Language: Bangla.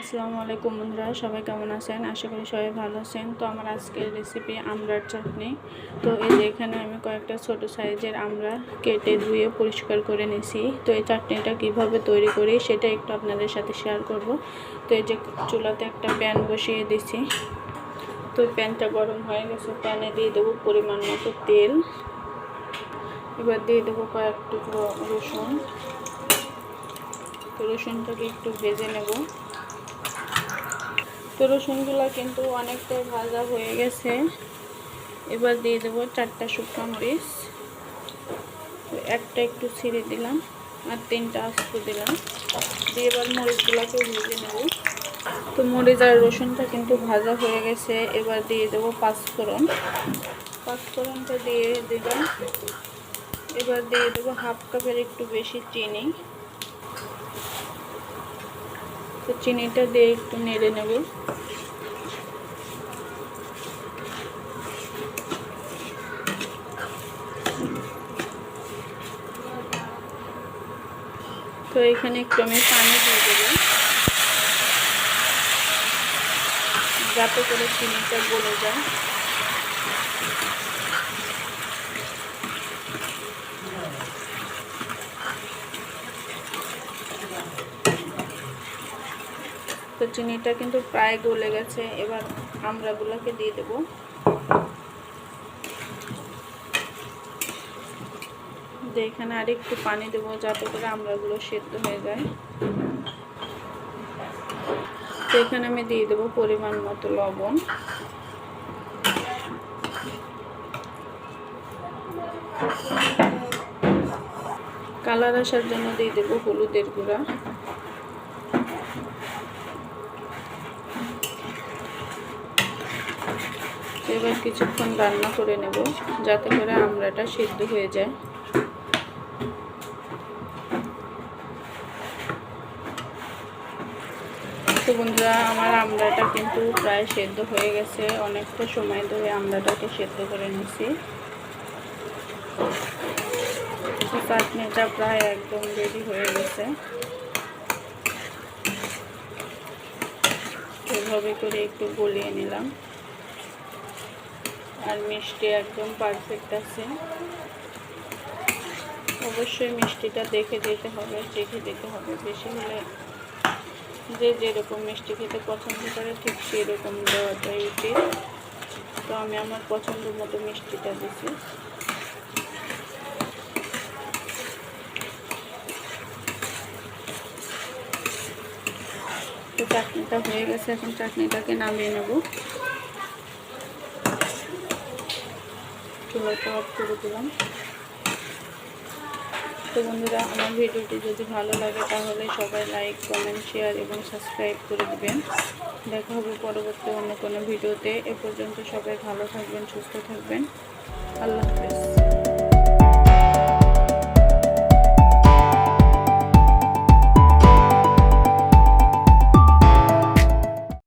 আসসালামু আলাইকুম বন্ধুরা, সবাই কেমন আছেন? আশা করি সবাই ভালো আছেন। তো আমার আজকের রেসিপি আমড়ার চাটনি। তো এই যে এখানে আমি কয়েকটা ছোট সাইজের আমড়া কেটে ধুয়ে পরিষ্কার করে নিয়েছি। তো এই চাটনিটা কীভাবে তৈরি করি সেটা একটু আপনাদের সাথে শেয়ার করব। তো এই যে চুলাতে একটা প্যান বসিয়ে দিছি তো প্যানটা গরম হয়ে গেছে। প্যানে দিয়ে দেবো পরিমাণ মতো তেল। এবার দিয়ে দেবো কয়েক টুকরো রসুন। রসুনটাকে একটু ভেজে নেব। তো রসুনগুলো কিন্তু অনেকটাই ভাজা হয়ে গেছে। এবার দিয়ে দেবো চারটা শুকনো মরিচ। একটা একটু ছিঁড়ে দিলাম আর তিনটা আস্ত দিলাম। দিয়ে এবার মরিচগুলোকে ভেজে নেব। তো মরিচ আর রসুনটা কিন্তু ভাজা হয়ে গেছে। এবার দিয়ে দেবো পাঁচফোড়ন। পাঁচফোড়নটা দিয়ে দিলাম। এবার দিয়ে দেবো হাফ কাপের একটু বেশি চিনি। তো চিনিটা দিয়ে একটু নেড়ে নেব। তো এখানে একটু আমি পানি দিয়ে দেবো যাতে করে চিনিটা গলে যায়। তো চিনিটা কিন্তু প্রায় গলে গেছে। এবার আমড়াগুলোকে দিয়ে দেব। দিয়ে এখানে আর একটু পানি দেবো যাতে করে আমড়াগুলো সেদ্ধ হয়ে যায়। তো এখানে আমি দিয়ে দেবো পরিমাণ মতো লবণ। কালার আসার জন্য দিয়ে দেবো হলুদের গুঁড়া। এবার কিছুক্ষণ রান্না করে নেব যাতে করে আমড়াটা সিদ্ধ হয়ে যায়। তো বন্ধুরা, আমার আমড়াটা কিন্তু প্রায় সেদ্ধ হয়ে গেছে। অনেকটা সময় ধরে আমড়াটাকে সেদ্ধ করে নিছি চাটনিটা প্রায় একদম রেডি হয়ে গেছে। এভাবে করে একটু গলিয়ে নিলাম। আর মিষ্টি একদম পারফেক্ট আছে। অবশ্যই মিষ্টিটা দেখে দিতে হবে চেখে দিতে হবে। বেশি হলে যে যেরকম মিষ্টি খেতে পছন্দ করে ঠিক সেরকম দেওয়াটাই উচিত। তো আমি আমার পছন্দ মতো মিষ্টিটা দিছি। তো চাটনিটা হয়ে গেছে, এখন চাটনিটাকে নামিয়ে নেব। চুলাটা অফ করে দিলাম। তো বন্ধুরা, আমার ভিডিওটি যদি ভালো লাগে তাহলে সবাই লাইক কমেন্ট শেয়ার এবং সাবস্ক্রাইব করে দেবেন। দেখা হবে পরবর্তী অন্য কোনো ভিডিওতে। এ পর্যন্ত সবাই ভালো থাকবেন, সুস্থ থাকবেন। আল্লাহ হাফেজ।